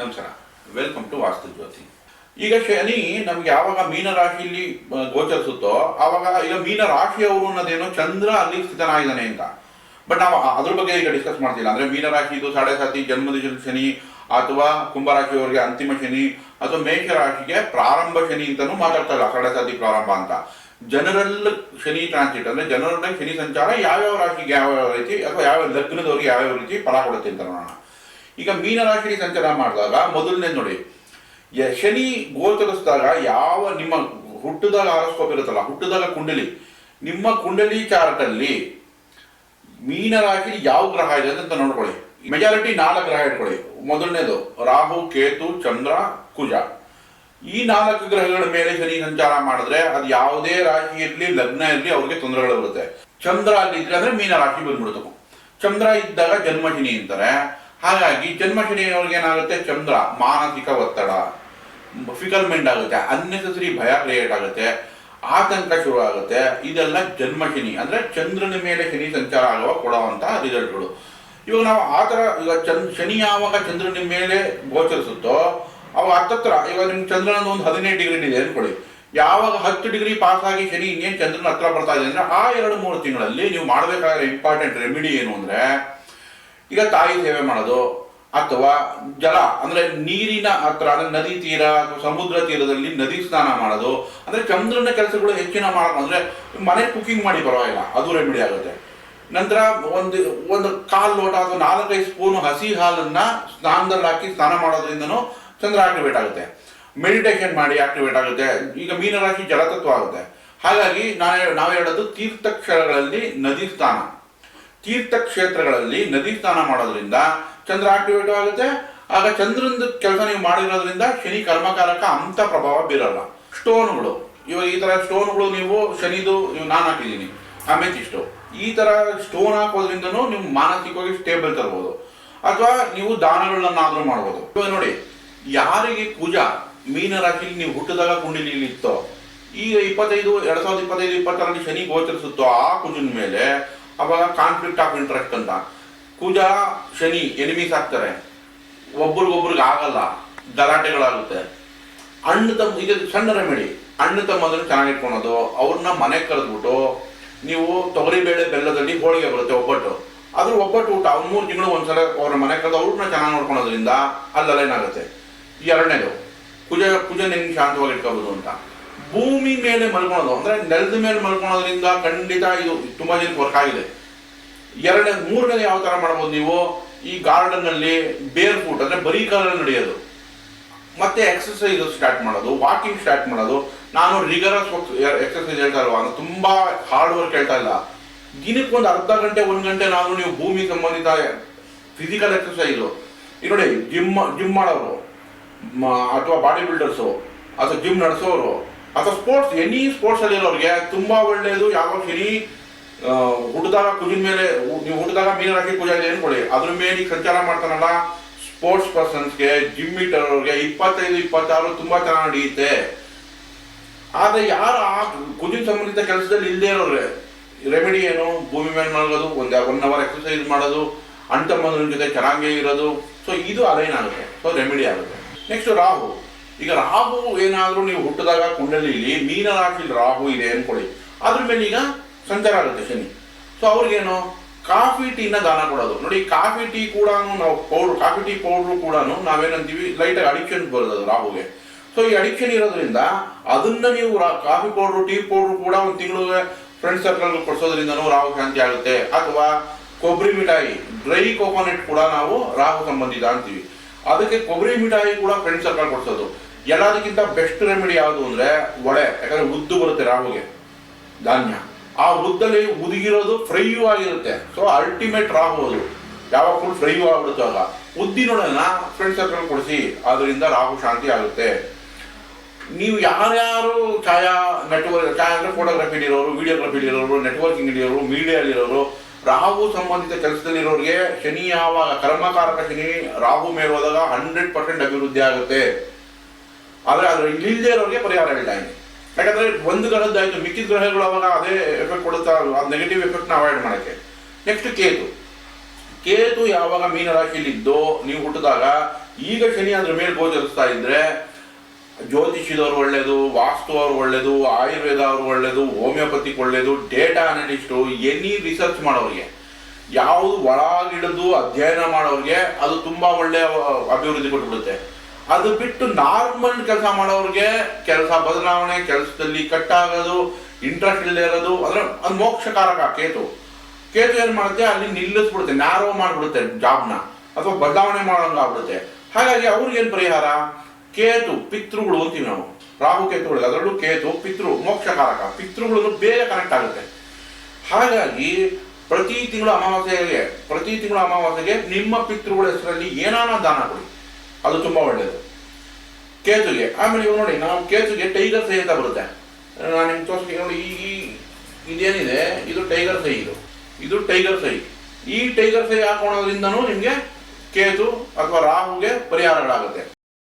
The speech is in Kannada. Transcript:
ನಮಸ್ಕಾರ. ವೆಲ್ಕಮ್ ಟು ವಾಸ್ತು ಜ್ಯೋತಿ ಈಗ ಶನಿ ನಮ್ಗೆ ಯಾವಾಗ ಮೀನ ರಾಶಿಯಲ್ಲಿ ಗೋಚರಿಸುತ್ತೋ, ಆವಾಗ ಈಗ ಮೀನ ರಾಶಿಯವರು ಅನ್ನೋದೇನು ಚಂದ್ರ ಅಲ್ಲಿ ಸ್ಥಿತನಾಗಿದ್ದಾನೆ ಅಂತ. ಬಟ್ ನಾವು ಅದ್ರ ಬಗ್ಗೆ ಈಗ ಡಿಸ್ಕಸ್ ಮಾಡ್ತಿಲ್ಲ. ರಾಶಿ ಇದು ಸಾಡೆ ಸಾತಿ, ಜನ್ಮದ ಶನಿ ಅಥವಾ ಕುಂಭರಾಶಿಯವರಿಗೆ ಅಂತಿಮ ಶನಿ, ಅಥವಾ ಮೇಷ ರಾಶಿಗೆ ಪ್ರಾರಂಭ ಶನಿ ಅಂತಾನು ಮಾತಾಡ್ತಾ ಇಲ್ಲ. ಸಾಡೆ ಸಾತಿ ಪ್ರಾರಂಭ ಅಂತ. ಜನರಲ್ ಶನಿ ಟ್ರಾನ್ಸಿಟ್ ಅಂದ್ರೆ ಜನರಲ್ ಶನಿ ಸಂಚಾರ ಯಾವ್ಯಾವ ರಾಶಿಗೆ ಯಾವ್ಯಾವ ರೀತಿ, ಅಥವಾ ಯಾವ ಲಗ್ನದವರಿಗೆ ಯಾವ್ಯಾವ ರೀತಿ ಫಲ ಕೊಡುತ್ತೆ ಅಂತ ನೋಡೋಣ. ಈಗ ಮೀನರಾಶಿ ಸಂಚಾರ ಮಾಡಿದಾಗ ಮೊದಲನೇ ನೋಡಿ ಶನಿ ಗೋಚರಿಸಿದಾಗ ಯಾವ ನಿಮ್ಮ ಹುಟ್ಟದಾಗ ಆರೋಸ್ಕೋಪ್ ಇರುತ್ತಲ್ಲ ಹುಟ್ಟದಾಗ ಕುಂಡಲಿ, ನಿಮ್ಮ ಕುಂಡಲಿ ಚಾರ್ಟ್ ಅಲ್ಲಿ ಮೀನ ರಾಶಿ ಯಾವ ಗ್ರಹ ಇದೆ ಅಂತ ನೋಡ್ಕೊಳ್ಳಿ. ಮೆಜಾರಿಟಿ ನಾಲ್ಕು ಗ್ರಹ ಇಟ್ಕೊಳ್ಳಿ. ಮೊದಲನೇದು ರಾಹು, ಕೇತು, ಚಂದ್ರ, ಕುಜ. ಈ ನಾಲ್ಕು ಗ್ರಹಗಳ ಮೇಲೆ ಶನಿ ಸಂಚಾರ ಮಾಡಿದ್ರೆ ಅದು ಯಾವುದೇ ರಾಶಿ ಇರಲಿ, ಲಗ್ನ ಇರಲಿ, ಅವ್ರಿಗೆ ತೊಂದರೆಗಳು ಬರುತ್ತೆ. ಚಂದ್ರ ಅಲ್ಲಿ ಇದ್ರೆ ಅಂದ್ರೆ ಮೀನ ರಾಶಿ ಬಂದ್ಬಿಡುತ್ತೆ. ಚಂದ್ರ ಇದ್ದಾಗ ಜನ್ಮ ಶನಿ ಅಂತಾರೆ. ಹಾಗಾಗಿ ಜನ್ಮ ಶನಿಯವ್ರಿಗೆ ಏನಾಗುತ್ತೆ ಚಂದ್ರ, ಮಾನಸಿಕ ಒತ್ತಡ ಫಿಕಲ್ಮೆಂಟ್ ಆಗುತ್ತೆ ಅನ್ನೆಸರಿ ಭಯ ಕ್ರಿಯೇಟ್ ಆಗುತ್ತೆ, ಆತಂಕ ಶುರು ಆಗುತ್ತೆ. ಇದೆಲ್ಲ ಜನ್ಮ ಶನಿ ಅಂದ್ರೆ ಚಂದ್ರನ ಮೇಲೆ ಶನಿ ಸಂಚಾರ ಆಗುವ ಕೊಡುವಂತಹ ರಿಸಲ್ಟ್ಗಳು ಇವಾಗ ನಾವು ಆ ಥರ ಈಗ ಚಂದ್, ಶನಿ ಯಾವಾಗ ಚಂದ್ರನ ಮೇಲೆ ಗೋಚರಿಸುತ್ತೋ, ಅವಾಗ ಹತ್ತತ್ರ ಇವಾಗ ನಿಮ್ ಚಂದ್ರನ ಒಂದು ಹದಿನೈದು ಡಿಗ್ರಿ ಇದೆ ಅನ್ಕೊಳ್ಳಿ. ಯಾವಾಗ ಹತ್ತು ಡಿಗ್ರಿ ಪಾಸ್ ಆಗಿ ಶನಿ, ಇನ್ನೇನು ಚಂದ್ರನ ಹತ್ರ ಬರ್ತಾ ಇದೆ ಅಂದ್ರೆ ಆ ಎರಡು ಮೂರು ತಿಂಗಳಲ್ಲಿ ನೀವು ಮಾಡಬೇಕಾಗಿರೋ ಇಂಪಾರ್ಟೆಂಟ್ ರೆಮಿಡಿ ಏನು ಅಂದ್ರೆ ಈಗ ತಾಯಿ ಸೇವೆ ಮಾಡೋದು ಅಥವಾ ಜಲ, ಅಂದ್ರೆ ನೀರಿನ ಹತ್ರ, ಅಂದ್ರೆ ನದಿ ತೀರ ಅಥವಾ ಸಮುದ್ರ ತೀರದಲ್ಲಿ ನದಿ ಸ್ನಾನ ಮಾಡೋದು, ಅಂದ್ರೆ ಚಂದ್ರನ ಕೆಲಸಗಳು ಹೆಚ್ಚಿನ ಮಾಡೋದು ಅಂದ್ರೆ ಮನೆ ಕುಕಿಂಗ್ ಮಾಡಿ ಪರವಾಗಿಲ್ಲ, ಅದು ರೆಮಿಡಿ ಆಗುತ್ತೆ. ನಂತರ ಒಂದು ಒಂದು ಕಾಲು ಲೋಟ ಅಥವಾ ನಾಲ್ಕೈದು ಸ್ಪೂನ್ ಹಸಿ ಹಾಲನ್ನ ಸ್ನಾನದಲ್ಲಿ ಹಾಕಿ ಸ್ನಾನ ಮಾಡೋದ್ರಿಂದನೂ ಚಂದ್ರ ಆಕ್ಟಿವೇಟ್ ಆಗುತ್ತೆ. ಮೆಡಿಟೇಷನ್ ಮಾಡಿ ಆಕ್ಟಿವೇಟ್ ಆಗುತ್ತೆ. ಈಗ ಮೀನರಾಶಿ ಜಲತತ್ವ ಆಗುತ್ತೆ. ಹಾಗಾಗಿ ನಾನು, ನಾವು ಹೇಳೋದು ತೀರ್ಥಕ್ಷರಗಳಲ್ಲಿ ನದಿ ಸ್ನಾನ. ತೀರ್ಥಕ್ಷೇತ್ರಗಳಲ್ಲಿ ನದಿ ಸ್ನಾನ ಮಾಡೋದ್ರಿಂದ ಚಂದ್ರ ಆಕ್ಟಿವೇಟ್ ಆಗುತ್ತೆ. ಆಗ ಚಂದ್ರನ ಕೆಲಸ ನೀವು ಮಾಡಿರೋದ್ರಿಂದ ಶನಿ ಕರ್ಮಕಾರಕ ಅಂತ ಪ್ರಭಾವ ಬೀರಲ್ಲ. ಸ್ಟೋನ್ಗಳು. ಇವಾಗ ಈ ತರ ಸ್ಟೋನ್ಗಳು ನೀವು ಶನಿದು ನೀವು ನಾನು ಹಾಕಿದ್ದೀನಿ. ಅಮೆಥಿಸ್ಟು ಈ ತರ ಸ್ಟೋನ್ ಹಾಕೋದ್ರಿಂದನೂ ನೀವು ಮಾನಸಿಕವಾಗಿ ಸ್ಟೇಬಲ್ ತರ್ಬೋದು. ಅಥವಾ ನೀವು ದಾನಗಳನ್ನಾದರೂ ಮಾಡ್ಬೋದು. ಇವಾಗ ನೋಡಿ, ಯಾರಿಗೆ ಪೂಜಾ ಮೀನ ರಾಶಿಲಿ ನೀವು ಹುಟ್ಟಿದಾಗ ಕುಂಡಲಿಲಿ ಇತ್ತೋ ಈಗ ಇಪ್ಪತ್ತೈದು, ಎರಡು ಸಾವಿರದ ಇಪ್ಪತ್ತೈದು, ಇಪ್ಪತ್ತರಲ್ಲಿ ಶನಿ ಗೋಚರಿಸುತ್ತೋ ಆ ಕುಜನ ಮೇಲೆ ಅವಾಗ ಕಾನ್ಫ್ಲಿಕ್ಟ್ ಆಫ್ ಇಂಟ್ರೆಸ್ಟ್ ಅಂತ. ಕುಜ ಶನಿ ಎನಿಮೀಸ್ ಆಗ್ತಾರೆ ಒಬ್ರಿಗೊಬ್ರಿಗೆ ಆಗಲ್ಲ. ಗಲಾಟೆಗಳಾಗುತ್ತೆ. ಅಣ್ಣ ತಮ್ಮ ಇದು ಸಣ್ಣ ರೆಮಿಡಿ ಅಣ್ಣ ತಮ್ಮದನ್ನು ಚೆನ್ನಾಗಿ ಇಟ್ಕೊಳೋದು, ಅವ್ರನ್ನ ಮನೆಗೆ ಕರೆದ್ಬಿಟ್ಟು ನೀವು ತೊಗರಿಬೇಳೆ ಬೆಲ್ಲದಲ್ಲಿ ಹೋಳಿಗೆ ಬರುತ್ತೆ ಒಬ್ಬಟ್ಟು. ಅದ್ರ ಒಬ್ಬಟ್ಟು ಊಟ, ಅವ್ರು ಮೂರು ತಿಂಗಳು ಒಂದ್ಸಲ ಅವ್ರ ಮನೆ ಕರೆದು ಅವ್ರನ್ನ ಚೆನ್ನಾಗಿ ನೋಡ್ಕೊಳೋದ್ರಿಂದ ಅಲ್ಲೆಲ್ಲ ಏನಾಗುತ್ತೆ ಎರಡನೇದು ಕುಜ ಕುಜ ನಿಮ್ಗೆ ಶಾಂತವಾಗಿ ಇಟ್ಕೋಬೋದು ಅಂತ. ಭೂಮಿ ಮೇಲೆ ಮಲ್ಕೊಳ್ಳೋದು ಅಂದ್ರೆ ನೆಲದ ಮೇಲೆ ಮಲ್ಕೊಳ್ಳೋದ್ರಿಂದ ಖಂಡಿತ ಇದು ತುಂಬಾ ಜನಕ್ಕೆ ವರ್ಕ್ ಆಗಿದೆ. ಎರಡನೇ ಮೂರನೇ ಯಾವ ತರ ಮಾಡ್ಬೋದು ನೀವು? ಈ ಗಾರ್ಡನ್ ಅಲ್ಲಿ ಬೇರ್ ಫುಟ್ ಅಂದ್ರೆ ಬರೀ ಕಾಲಲ್ಲಿ ನಡೆಯೋದು. ಮತ್ತೆ ಎಕ್ಸರ್ಸೈಸ್ ಸ್ಟಾರ್ಟ್ ಮಾಡೋದು ವಾಕಿಂಗ್ ಸ್ಟಾರ್ಟ್ ಮಾಡೋದು. ನಾನು ರಿಗರಸ್ ಎಕ್ಸರ್ಸೈಸ್ ಹೇಳ್ತಾ ಇಲ್ವಾ? ಅಂದ್ರೆ ತುಂಬಾ ಹಾರ್ಡ್ ವರ್ಕ್ ಹೇಳ್ತಾ ಇಲ್ಲ. ದಿನಕ್ಕೆ ಒಂದು ಅರ್ಧ ಗಂಟೆ, ಒಂದು ಗಂಟೆ ನಾನು ನೀವು ಭೂಮಿ ಸಂಬಂಧಿತ ಫಿಸಿಕಲ್ ಎಕ್ಸಸೈಸು ಈಗ ನೋಡಿ ಜಿಮ್ ಜಿಮ್ ಮಾಡೋರು ಅಥವಾ ಬಾಡಿ ಬಿಲ್ಡರ್ಸು ಅಥವಾ ಜಿಮ್ ನಡೆಸೋರು ಅಥವಾ ಸ್ಪೋರ್ಟ್ಸ್ ಎನಿ ಸ್ಪೋರ್ಟ್ಸ್ ಅಲ್ಲಿ ಇರೋರಿಗೆ ತುಂಬಾ ಒಳ್ಳೆಯದು ಯಾವಾಗ ಆ, ಹುಟ್ಟಿದಾಗ ಕುಜಿನ ಮೇಲೆ ನೀವು ಹುಟ್ಟಿದಾಗ ಮೀನ ಹಾಕಿ ಪೂಜೆ ಇದೆ ಅನ್ಕೊಳ್ಳಿ. ಅದ್ರ ಮೇಲೆ ಸಂಚಾರ ಮಾಡ್ತಾನಲ್ಲ ಸ್ಪೋರ್ಟ್ಸ್ ಪರ್ಸನ್ಸ್ಗೆ ಜಿಮ್ ಇಟ್ಟರೋರಿಗೆ ಇಪ್ಪತ್ತೈದು ಇಪ್ಪತ್ತಾರು ತುಂಬಾ ಚೆನ್ನಾಗಿ ನಡೆಯುತ್ತೆ. ಆದ್ರೆ ಯಾರು ಆ ಕುಜಿನ ಸಂಬಂಧಿತ ಕೆಲಸದಲ್ಲಿ ಇಲ್ಲದೇ ಇರೋರೆ? ರೆಮಿಡಿ ಏನು? ಭೂಮಿ ಮೇಲೆ ಮಲಗೋದು ಒಂದು ಒನ್ ಅವರ್ ಎಕ್ಸರ್ಸೈಸ್ ಮಾಡೋದು ಅಂಟಮ್ಮನ ಜೊತೆ ಚೆನ್ನಾಗೇ ಇರೋದು. ಸೊ ಇದು ಅಲೈನ್ ಆಗುತ್ತೆ. ಸೊ ರೆಮಿಡಿ ಆಗುತ್ತೆ. ನೆಕ್ಸ್ಟ್ ರಾಹು. ಈಗ ರಾಹು ಏನಾದರೂ ನೀವು ಹುಟ್ಟಿದಾಗ ಕುಂಡಲಿಲಿ ಮೀನ ರಾಶಿಲಿ ರಾಹು ಇದೆ ಅನ್ಕೊಳ್ಳಿ. ಅದ್ರ ಮೇಲೆ ಈಗ ಸಂಚಾರ ಆಗುತ್ತೆ ಶನಿ. ಸೊ ಅವ್ರಿಗೇನು? ಕಾಫಿ ಟೀನ ದಾನ ಕೊಡೋದು. ನೋಡಿ, ಕಾಫಿ ಟೀ ಕೂಡ ನಾವು ಪೌಡ್ರ್, ಕಾಫಿ ಟೀ ಪೌಡ್ರು ಕೂಡ ನಾವೇನಂತೀವಿ? ಲೈಟಾಗಿ ಅಡಿಕ್ಷನ್ ಬರೋದು ರಾಹುಗೆ. ಸೊ ಈ ಅಡಿಕ್ಷನ್ ಇರೋದ್ರಿಂದ ಅದನ್ನ ನೀವು ಕಾಫಿ ಪೌಡ್ರು, ಟೀ ಪೌಡ್ರು ಕೂಡ ಒಂದು ತಿಂಗಳು ಫ್ರೆಂಡ್ ಸರ್ಕಲ್ ಕೊಡ್ಸೋದ್ರಿಂದನೂ ರಾಹು ಶಾಂತಿ ಆಗುತ್ತೆ. ಅಥವಾ ಕೊಬ್ಬರಿ ಮಿಠಾಯಿ ಡ್ರೈ ಕೋಕೋನಟ್ ಕೂಡ ನಾವು ರಾಹು ಸಂಬಂಧಿತ ಅಂತೀವಿ. ಅದಕ್ಕೆ ಕೊಬ್ಬರಿ ಮಿಠಾಯಿ ಕೂಡ ಫ್ರೆಂಡ್ ಸರ್ಕಲ್ ಕೊಡ್ಸೋದು. ಎಲ್ಲದಕ್ಕಿಂತ ಬೆಸ್ಟ್ ರೆಮಿಡಿ ಯಾವುದು ಅಂದ್ರೆ ಒಳೆ ಯಾಕಂದ್ರೆ ಉದ್ದು ಬರುತ್ತೆ ರಾಹುಗೆ, ಧಾನ್ಯ. ಆ ಉದ್ದಲ್ಲಿ ಉದುಗಿರೋದು ಫ್ರೈಯೂ ಆಗಿರುತ್ತೆ. ಸೊ ಅಲ್ಟಿಮೇಟ್ ರಾಹು ಅದು. ಯಾವಾಗ ಫುಲ್ ಫ್ರೈಯೂ ಆಗ್ಬಿಡುತ್ತೋ ಆಗ ಉದ್ದಿನೊಡನ ಫ್ರೆಂಡ್ ಸರ್ಕಲ್ ಕೊಡಿಸಿ ಅದರಿಂದ ರಾಹು ಶಾಂತಿ ಆಗುತ್ತೆ. ನೀವು ಯಾರ್ಯಾರು ಛಾಯಾ ನೆಟ್ವರ್ಕ್ ಛಾಯಾ ಅಂದ್ರೆ ಫೋಟೋಗ್ರಫಿ ಇರೋರು ವಿಡಿಯೋಗ್ರಫಿ ಇರೋರು ನೆಟ್ವರ್ಕಿಂಗ್ ಇರೋರು ಮೀಡಿಯಾಲಿರೋರು ರಾಹು ಸಂಬಂಧಿತ ಕೆಲಸದಲ್ಲಿರೋರಿಗೆ ಶನಿ ಯಾವಾಗ, ಕರ್ಮಕಾರಕ ಶನಿ ರಾಹು ಹೋದಾಗ ಹಂಡ್ರೆಡ್ ಪರ್ಸೆಂಟ್ ಅಭಿವೃದ್ಧಿ ಆಗುತ್ತೆ. ಆದ್ರೆ ಅದ್ರ ಇಲ್ಲಿಲ್ಲದೆ ಇರೋರಿಗೆ ಪರಿಹಾರ ಹೇಳ್ತಾ ಇದ್ದೀನಿ. ಯಾಕಂದ್ರೆ ಒಂದು ಗ್ರಹದ್ದಾಯ್ತು ಮಿಕ್ಕಿದ ಗ್ರಹಗಳು ಅವಾಗ ಅದೇ ಎಫೆಕ್ಟ್ ಕೊಡುತ್ತಾ ನೆಗೆಟಿವ್ ಎಫೆಕ್ಟ್ನ ಅವಾಯ್ಡ್ ಮಾಡೋಕ್ಕೆ. ನೆಕ್ಸ್ಟ್ ಕೇತು. ಕೇತು ಯಾವಾಗ ಮೀನರಾಶಿಯಲ್ಲಿದ್ದೋ, ನೀವು ಹುಟ್ಟಿದಾಗ, ಈಗ ಶನಿ ಅದ್ರ ಮೇಲೆ ಗೋಚರಿಸ್ತಾ ಇದ್ರೆ ಜ್ಯೋತಿಷಿದವ್ರು ಒಳ್ಳೇದು, ವಾಸ್ತು ಅವ್ರು ಒಳ್ಳೇದು, ಆಯುರ್ವೇದ ಅವ್ರು ಒಳ್ಳೇದು ಹೋಮಿಯೋಪತಿಕ್ ಒಳ್ಳೇದು, ಡೇಟಾ ಅನಲಿಸ್ಟು, ಎನಿ ರಿಸರ್ಚ್ ಮಾಡೋರಿಗೆ, ಯಾವುದು ಒಳಗಿಡಿದು ಅಧ್ಯಯನ ಮಾಡೋರಿಗೆ, ಅದು ತುಂಬಾ ಒಳ್ಳೆಯ ಅಭಿವೃದ್ಧಿ ಕೊಟ್ಬಿಡುತ್ತೆ. ಅದು ಬಿಟ್ಟು ನಾರ್ಮಲ್ ಕೆಲಸ ಮಾಡೋರಿಗೆ ಕೆಲಸ ಬದಲಾವಣೆ ಕೆಲಸದಲ್ಲಿ ಕಟ್ಟಾಗೋದು ಇಂಟ್ರೆಸ್ಟ್ ಇಲ್ಲದೆ ಇರೋದು, ಅಂದ್ರೆ ಅದು ಮೋಕ್ಷಕಾರಕ ಕೇತು. ಕೇತು ಏನ್ ಮಾಡುತ್ತೆ? ಅಲ್ಲಿ ನಿಲ್ಲಿಸ್ಬಿಡುತ್ತೆ ನ್ಯಾರೋ ಮಾಡ್ಬಿಡುತ್ತೆ ಜಾಬ್ನ ಅಥವಾ ಬದಲಾವಣೆ ಮಾಡೋಂಗ ಆಗ್ಬಿಡುತ್ತೆ ಹಾಗಾಗಿ ಅವ್ರಿಗೆ ಏನ್ ಪರಿಹಾರ? ಕೇತು, ಪಿತೃಗಳು ಅಂತೀವಿ ನಾವು. ರಾಹು ಕೇತುಗಳು, ಅದರಲ್ಲೂ ಕೇತು, ಪಿತೃ, ಮೋಕ್ಷಕಾರಕ. ಪಿತೃಗಳು ಬೇಗ ಕನೆಕ್ಟ್ ಆಗುತ್ತೆ. ಹಾಗಾಗಿ ಪ್ರತಿ ತಿಂಗಳು ಅಮಾವಾಸ್ಯೆಗೆ, ಪ್ರತಿ ತಿಂಗಳು ಅಮಾವಾಸ್ಯೆಗೆ ನಿಮ್ಮ ಪಿತೃಗಳ ಹೆಸರಲ್ಲಿ ಏನಾನ ದಾನ ಕೊಡಿ. ಅದು ತುಂಬಾ ಒಳ್ಳೆಯದು ಕೇತುಗೆ. ಆಮೇಲೆ ನೋಡಿ, ನಾವು ಕೇತುಗೆ ಟೈಗರ್ ಸೈ ಅಂತ ಬರುತ್ತೆ. ನಾನು ನಿಮ್ಗೆ ತೋರಿಸ್ತೀನಿ, ನೋಡಿ, ಈ, ಈ- ಇದೇನಿದೆ? ಇದು ಟೈಗರ್ ಸೈ ಇದು. ಇದು ಟೈಗರ್ ಸೈ ಈ ಟೈಗರ್ ಸೈ ಹಾಕೋಣದ್ರಿಂದನೂ ನಿಮಗೆ ಕೇತು ಅಥವಾ ರಾಹುಗೆ ಪರಿಹಾರಗಳಾಗುತ್ತೆ.